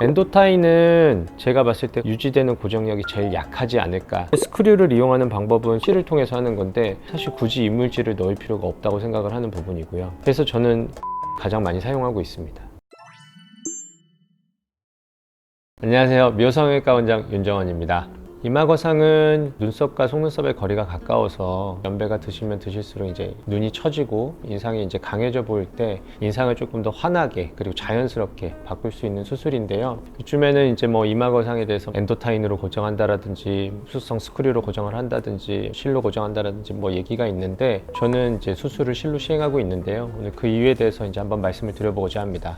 엔도타인은 제가 봤을 때 유지되는 고정력이 제일 약하지 않을까. 스크류를 이용하는 방법은 실을 통해서 하는 건데 사실 굳이 이물질을 넣을 필요가 없다고 생각을 하는 부분이고요. 그래서 저는 가장 많이 사용하고 있습니다. 안녕하세요. 미호성형외과 원장 윤정원입니다. 이마거상은 눈썹과 속눈썹의 거리가 가까워서 연배가 드시면 드실수록 이제 눈이 처지고 인상이 이제 강해져 보일 때 인상을 조금 더 환하게 그리고 자연스럽게 바꿀 수 있는 수술인데요. 요즘에는 이제 뭐 이마거상에 대해서 엔도타인으로 고정한다라든지 수성 스크류로 고정을 한다든지 실로 고정한다라든지 뭐 얘기가 있는데 저는 이제 수술을 실로 시행하고 있는데요. 오늘 그 이유에 대해서 이제 한번 말씀을 드려보고자 합니다.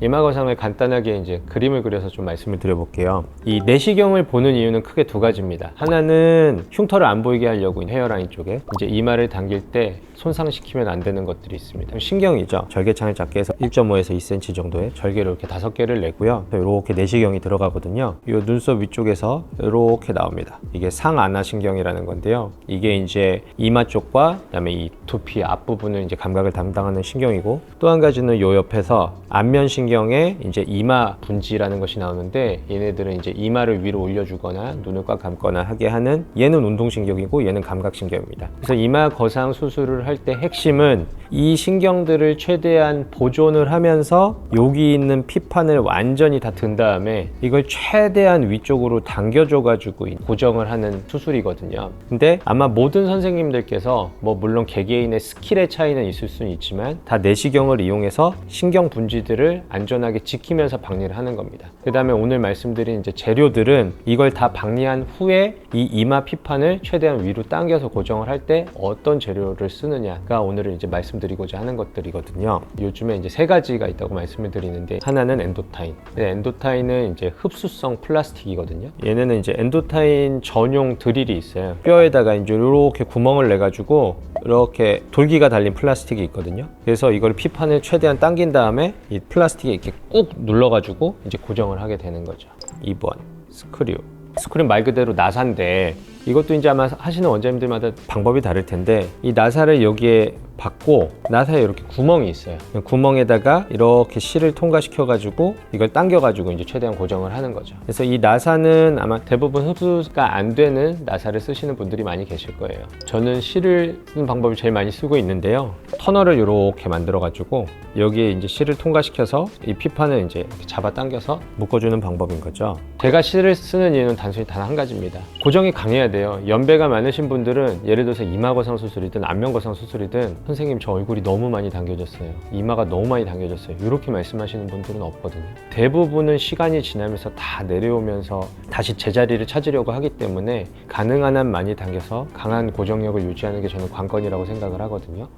이마거상을 간단하게 이제 그림을 그려서 좀 말씀을 드려볼게요. 이 내시경을 보는 이유는 크게 두 가지입니다. 하나는 흉터를 안 보이게 하려고 헤어라인 쪽에 이제 이마를 당길 때 손상시키면 안 되는 것들이 있습니다. 신경이죠. 절개창을 작게 해서 1.5에서 2cm 정도의 절개를 이렇게 다섯 개를 내고요. 이렇게 내시경이 들어가거든요. 이 눈썹 위쪽에서 이렇게 나옵니다. 이게 상안하신경이라는 건데요. 이게 이제 이마 쪽과 그다음에 이 두피 앞부분을 이제 감각을 담당하는 신경이고 또 한 가지는 요 옆에서 안면 신경 에 이제 이마 분지라는 것이 나오는데 얘네들은 이제 이마를 위로 올려주거나 눈을 꽉 감거나 하게 하는 얘는 운동신경이고 얘는 감각신경입니다. 그래서 이마 거상 수술을 할 때 핵심은 이 신경들을 최대한 보존을 하면서 여기 있는 피판을 완전히 다 든 다음에 이걸 최대한 위쪽으로 당겨줘 가지고 고정을 하는 수술이거든요. 근데 아마 모든 선생님들께서 뭐 물론 개개인의 스킬의 차이는 있을 수는 있지만 다 내시경을 이용해서 신경 분지들을 안전하게 지키면서 박리를 하는 겁니다. 그 다음에 오늘 말씀드린 이제 재료들은 이걸 다 박리한 후에 이 이마 피판을 최대한 위로 당겨서 고정을 할 때 어떤 재료를 쓰느냐가 오늘은 이제 말씀드리고자 하는 것들이거든요. 요즘에 이제 세 가지가 있다고 말씀을 드리는데 하나는 엔도타인. 근데 엔도타인은 이제 흡수성 플라스틱이거든요. 얘네는 이제 엔도타인 전용 드릴이 있어요. 뼈에다가 이제 이렇게 구멍을 내 가지고 이렇게 돌기가 달린 플라스틱이 있거든요. 그래서 이걸 피판을 최대한 당긴 다음에 이 플라스틱 에 이렇게 꾹 눌러가지고 이제 고정을 하게 되는 거죠. 2번 스크류. 스크류 말 그대로 나사인데 이것도 이제 아마 하시는 원장님들마다 방법이 다를 텐데 이 나사를 여기에 받고 나사에 이렇게 구멍이 있어요. 구멍에다가 이렇게 실을 통과시켜 가지고 이걸 당겨 가지고 이제 최대한 고정을 하는 거죠. 그래서 이 나사는 아마 대부분 흡수가 안 되는 나사를 쓰시는 분들이 많이 계실 거예요. 저는 실을 쓰는 방법을 제일 많이 쓰고 있는데요. 터널을 이렇게 만들어 가지고 여기에 이제 실을 통과시켜서 이 피판을 이제 잡아 당겨서 묶어주는 방법인 거죠. 제가 실을 쓰는 이유는 단순히 단 한 가지입니다. 고정이 강해야 돼요. 연배가 많으신 분들은 예를 들어서 이마거상 수술이든 안면거상 수술이든 선생님 저 얼굴이 너무 많이 당겨졌어요. 이마가 너무 많이 당겨졌어요. 이렇게 말씀하시는 분들은 없거든요. 대부분은 시간이 지나면서 다 내려오면서 다시 제자리를 찾으려고 하기 때문에 가능한 한 많이 당겨서 강한 고정력을 유지하는 게 저는 관건이라고 생각을 하거든요.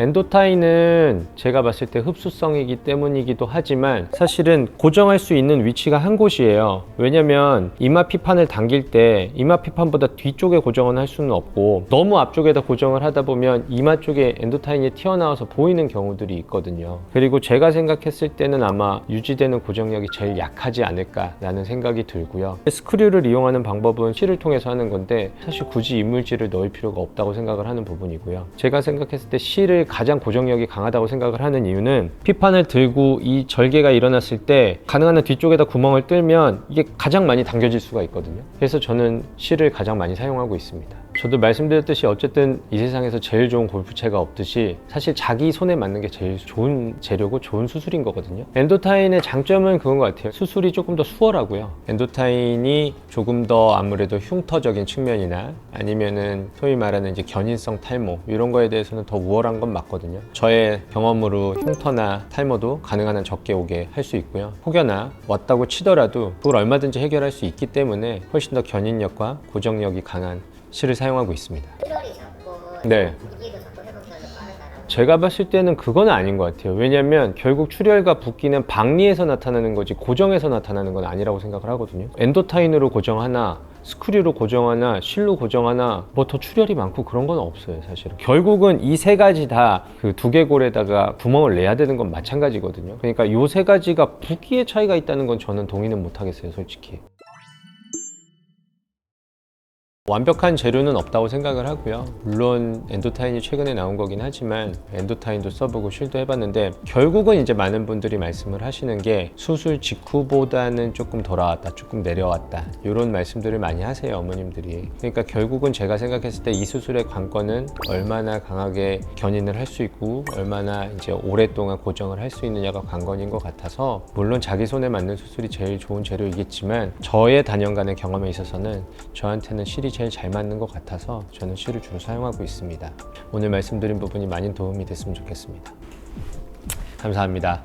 엔도타인은 제가 봤을 때 흡수성이기 때문이기도 하지만 사실은 고정할 수 있는 위치가 한 곳이에요. 왜냐면 이마 피판을 당길 때 이마 피판보다 뒤쪽에 고정은 할 수는 없고 너무 앞쪽에다 고정을 하다 보면 이마 쪽에 엔도타인이 튀어나와서 보이는 경우들이 있거든요. 그리고 제가 생각했을 때는 아마 유지되는 고정력이 제일 약하지 않을까 라는 생각이 들고요. 스크류를 이용하는 방법은 실을 통해서 하는 건데 사실 굳이 이물질을 넣을 필요가 없다고 생각을 하는 부분이고요. 제가 생각했을 때 실을 가장 고정력이 강하다고 생각을 하는 이유는 피판을 들고 이 절개가 일어났을 때 가능한 한 뒤쪽에다 구멍을 뚫면 이게 가장 많이 당겨질 수가 있거든요. 그래서 저는 실을 가장 많이 사용하고 있습니다. 저도 말씀드렸듯이 어쨌든 이 세상에서 제일 좋은 골프채가 없듯이 사실 자기 손에 맞는 게 제일 좋은 재료고 좋은 수술인 거거든요. 엔도타인의 장점은 그건 것 같아요. 수술이 조금 더 수월하고요. 엔도타인이 조금 더 아무래도 흉터적인 측면이나 아니면은 소위 말하는 이제 견인성 탈모 이런 거에 대해서는 더 우월한 건 맞거든요. 저의 경험으로 흉터나 탈모도 가능한 한 적게 오게 할 수 있고요. 혹여나 왔다고 치더라도 그걸 얼마든지 해결할 수 있기 때문에 훨씬 더 견인력과 고정력이 강한 실을 사용하고 있습니다. 작고 네. 작고 회복 기간도 제가 봤을 때는 그건 아닌 것 같아요. 왜냐면 결국 출혈과 붓기는 박리에서 나타나는 거지 고정에서 나타나는 건 아니라고 생각을 하거든요. 엔도타인으로 고정하나 스크류로 고정하나 실로 고정하나 뭐 더 출혈이 많고 그런 건 없어요 사실은 결국은 이 세 가지 다 그 두개골에다가 구멍을 내야 되는 건 마찬가지거든요 그러니까 이세 가지가 붓기의 차이가 있다는 건 저는 동의는 못 하겠어요 솔직히 완벽한 재료는 없다고 생각을 하고요. 물론 엔도타인이 최근에 나온 거긴 하지만 엔도타인도 써보고 쉴도 해봤는데 결국은 이제 많은 분들이 말씀을 하시는 게 수술 직후보다는 조금 돌아왔다, 조금 내려왔다 이런 말씀들을 많이 하세요 어머님들이. 그러니까 결국은 제가 생각했을 때 이 수술의 관건은 얼마나 강하게 견인을 할 수 있고 얼마나 이제 오랫동안 고정을 할 수 있느냐가 관건인 것 같아서 물론 자기 손에 맞는 수술이 제일 좋은 재료이겠지만 저의 단연간의 경험에 있어서는 저한테는 실이 제일 잘 맞는 것 같아서 저는 실을 주로 사용하고 있습니다. 오늘 말씀드린 부분이 많이 도움이 됐으면 좋겠습니다. 감사합니다.